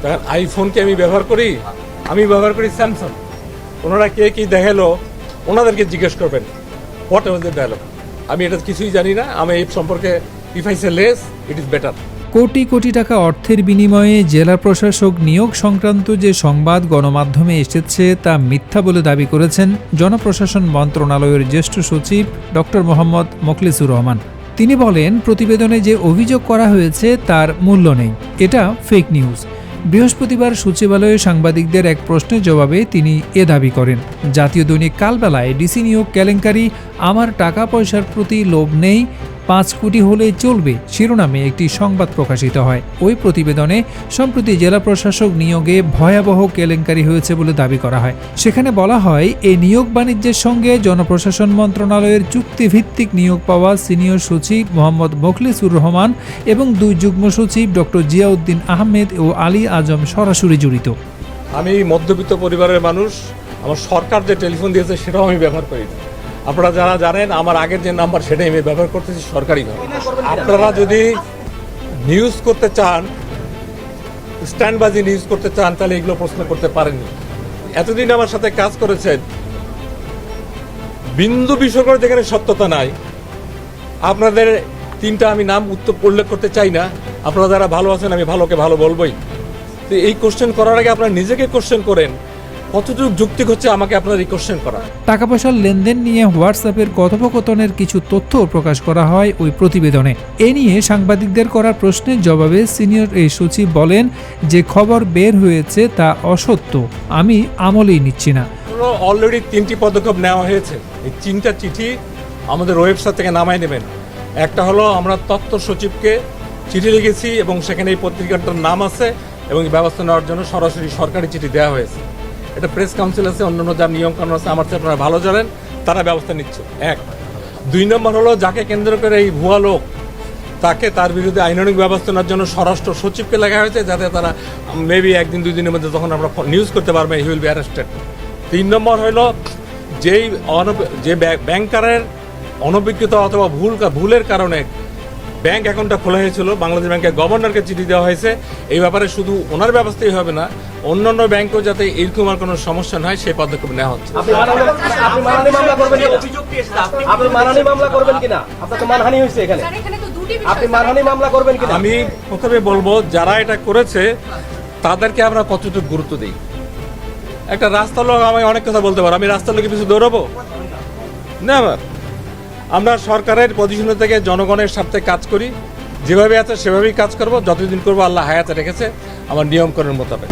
তখন আইফোনকে আমি ব্যবহার করি? আমি ব্যবহার করি স্যামসাং ওনারা কে কি দেখাল, ওনাদেরকে জিজ্ঞেস করবেন হোয়াট এভার দ্য আমি এটা কিছুই জানি না, আমি এই সম্পর্কে if I say less it is better crore crore টাকা অর্থের বিনিময়ে জেলা প্রশাসক নিয়োগ সংক্রান্ত যে সংবাদ গণমাধ্যমে এসেছে তা মিথ্যা বলে দাবি করেছেন জনপ্রশাসন মন্ত্রণালয়ের জ্যেষ্ঠ সচিব ডক্টর মোহাম্মদ মোখলেসুর রহমান। তিনি বলেন, প্রতিবেদনে যে অভিযোগ করা হয়েছে তার মূল্য নেই। এটা ফেক নিউজ বৃহস্পতিবার সচিবালয়ে সাংবাদিকদের এক প্রশ্নের জবাবে তিনি এ দাবি করেন, জাতীয় দৈনিক কালবেলায় ডিসি নিয়োগ কেলেঙ্কারি, আমার টাকা পয়সার প্রতি লোভ নেই পাঁচ কোটি হলেই চলবে শিরোনামে একটি সংবাদ প্রকাশিত হয়। ওই প্রতিবেদনে সম্প্রতি জেলা প্রশাসক নিয়োগে ভয়াবহ কেলেঙ্কারি হয়েছে বলে দাবি করা হয়। সেখানে বলা হয় এই নিয়োগ বাণিজ্যের সঙ্গে জনপ্রশাসন মন্ত্রণালয়ের চুক্তিভিত্তিক নিয়োগ পাওয়া সিনিয়র সচিব মোহাম্মদ মোখলেসুর রহমান এবং দুই যুগ্ম সচিব ডক্টর জিয়াউদ্দিন আহমেদ ও আলী আজম সরাসরি জড়িত। আমি মধ্যবিত্ত পরিবারের মানুষ, আমার সরকার যে টেলিফোন দিয়েছে সেটাও আমি ব্যবহার করি আপনারা যারা জানেন, আমার আগের যে নাম্বার সেটাই আমি ব্যবহার করতেছি সরকারিভাবে আপনারা যদি নিউজ করতে চান স্ট্যান্ডবাজি নিউজ করতে চান, তাহলে এগুলো প্রশ্ন করতে পারেননি। এতদিন আমার সাথে কাজ করেছেন। বিন্দু বিসর্গ যেখানে সত্যতা নাই। আপনাদের তিনটা আমি নাম উত্তর উল্লেখ করতে চাই না। আপনারা যারা ভালো আছেন, আমি ভালোকে ভালো বলবোই। তো এই কোশ্চেন করার আগে আপনারা নিজেকে কোশ্চেন করেন। কতটুকু যুক্তি হচ্ছে আমাকে আপনার কোশ্চেন করা? টাকা পয়সার লেনদেন নিয়ে হোয়াটসঅ্যাপের কথোপকথনের কিছু তথ্য প্রকাশ করা হয় ওই প্রতিবেদনে। এ নিয়ে সাংবাদিকদের করা প্রশ্নের জবাবে সিনিয়র এই সচিব বলেন যে খবর বের হয়েছে তা অসত্য। আমি আমলেই নিচ্ছি না। অলরেডি তিনটি পদক্ষেপ নেওয়া হয়েছে। এই তিনটা চিঠি আমাদের ওয়েবসাইট থেকে নামাই নেবেন। একটা হলো আমরা তত্ত্ব সচিবকে চিঠি লিখেছি এবং সেখানে এই পত্রিকাটার নাম আছে এবং এই ব্যবস্থা নেওয়ার জন্য সরাসরি সরকারি চিঠি দেওয়া হয়েছে। এটা প্রেস কাউন্সিল আছে, অন্যান্য যা নিয়ম কানুন আছে, আমার চেয়ে আপনারা ভালো জানেন, তারা ব্যবস্থা নিচ্ছে। এক। দুই নম্বর হলো যাকে কেন্দ্র করে এই ভুয়া লোক, তাকে তার বিরুদ্ধে আইনানুগ ব্যবস্থা নেওয়ার জন্য স্বরাষ্ট্র সচিবকে লেখা হয়েছে, যাতে তারা মেবি একদিন, দুই দিনের মধ্যে যখন আমরা নিউজ করতে পারব হি উইল বি অ্যারেস্টেড তিন নম্বর হলো যেই অনব- যে ব্যাংক- ব্যাংকারের অনভিজ্ঞতা অথবা ভুল ভুলের কারণে ব্যাংক অ্যাকাউন্টটা খোলা হয়েছিল বাংলাদেশ ব্যাংকের গভর্নরকে চিঠি দেওয়া হয়েছে। এই ব্যাপারে শুধু ওনার ব্যবস্থাই হবে না অন্যান্য ব্যাংকও যাতে এরকম আর কোনো সমস্যা না হয় সেই পদক্ষেপ নেওয়া হচ্ছে। আপনি মানহানি মামলা করবেন কিনা আপনি মানহানি মামলা করবেন কিনা আপনার তো মানহানি হয়েছে এখানে। স্যার এখানে তো দুটি বিষয়। আপনি মানহানি মামলা করবেন কিনা আমি প্রথমে বলব যারা এটা করেছে তাদেরকে আমরা কতটুকু গুরুত্ব দিই? একটা রাস্তার লোক আমি অনেক কথা বলতে পারো আমি রাস্তার লোকে কিছু দৌড়াবো? না আমরা সরকারের পজিশন থেকে জনগণের স্বার্থে কাজ করি। যেভাবে আছে সেভাবেই কাজ করব। যতদিন করব আল্লাহ হায়াতে রেখেছে। আমার নিয়মকরণের মোতাবেক।